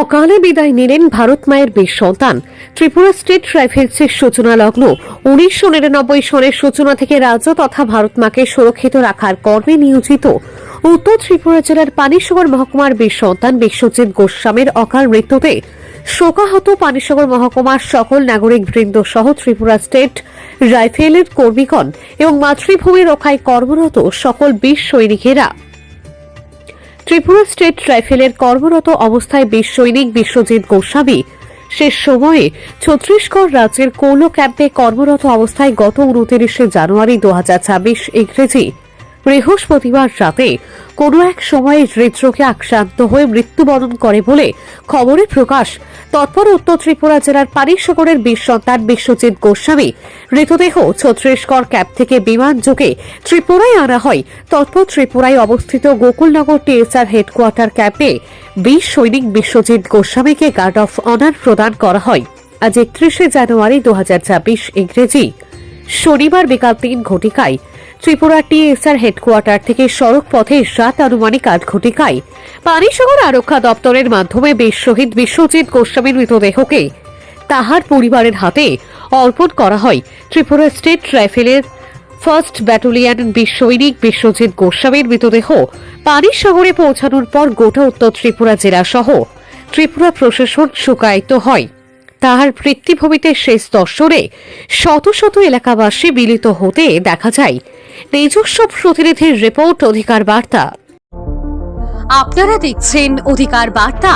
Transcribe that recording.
অকালে বিদায় নিলেন ভারত মায়ের বীর সন্তান। ত্রিপুরা স্টেট রাইফেলসের সূচনা লগ্ন। উনিশশো নিরানব্বই সনের সূচনা থেকে রাজ্য তথা ভারত মাকে সুরক্ষিত রাখার কর্মে নিয়োজিত উত্তর ত্রিপুরা জেলার পানিসাগর মহকুমার বীর সন্তান বিশ্বজিৎ গোস্বামীর অকাল মৃত্যুতে শোকাহত পানিসাগর মহকুমার সকল নাগরিক বৃন্দ সহ ত্রিপুরা স্টেট রাইফেলের কর্মীগণ এবং মাতৃভূমি রক্ষায় কর্মরত সকল বীর সৈনিকেরা। ত্রিপুরা স্টেট রাইফেলের কর্মরত অবস্থায় বেশ সৈনিক বিশ্বজিৎ গোস্বামী। শেষ সময়ে ছত্তিশগড় রাজ্যের কৌল ক্যাম্পে কর্মরত অবস্থায় গত উনতিরিশে জানুয়ারি দু হাজার ছাব্বিশ ইংরেজি বৃহস্পতিবার রাতে কোনো এক সময়ে হৃদরোগে আক্রান্ত হয়ে মৃত্যুবরণ করে বলে খবরে প্রকাশ। তৎপর উত্তর ত্রিপুরা জেলার পানিসাগরের বীর সন্তান বিশ্বজিৎ গোস্বামী মৃতদেহ ছত্রিশগড় ক্যাম্প থেকে বিমান যোগে ত্রিপুরায় আনা হয়। তৎপর ত্রিপুরায় অবস্থিত গোকুলনগর টিএসআর হেডকোয়ার্টার ক্যাম্পে বীর সৈনিক বিশ্বজিৎ গোস্বামীকে গার্ড অফ অনার প্রদান করা হয়। আজ একত্রিশে জানুয়ারি দু ইংরেজি শনিবার বিকাল তিন ঘটিকায় ত্রিপুরা টিএসআর হেডকোয়ার্টার থেকে সড়ক পথে রাত আনুমানিক আট ঘটিকায় পানিসাগর আরক্ষা দপ্তরের মাধ্যমে বীর শহীদ বিশ্বজিৎ গোস্বামীর মৃতদেহকে তাহার পরিবারের হাতে অর্পণ করা হয়। ত্রিপুরা স্টেট রাইফেলের ফার্স্ট ব্যাটালিয়ন বীর সৈনিক বিশ্বজিৎ গোস্বামীর মৃতদেহ পানিসাগরে পৌঁছানোর পর গোটা উত্তর ত্রিপুরা জেলা সহ ত্রিপুরা প্রশাসন শুকায়িত হয়। তাহার পৃথিভূমিতে শেষ দর্শনে শত শত এলাকাবাসী মিলিত হতে দেখা যায়। নিজস্ব প্রতিনিধির রিপোর্ট অধিকার বার্তা। আপনারা দেখছেন অধিকার বার্তা।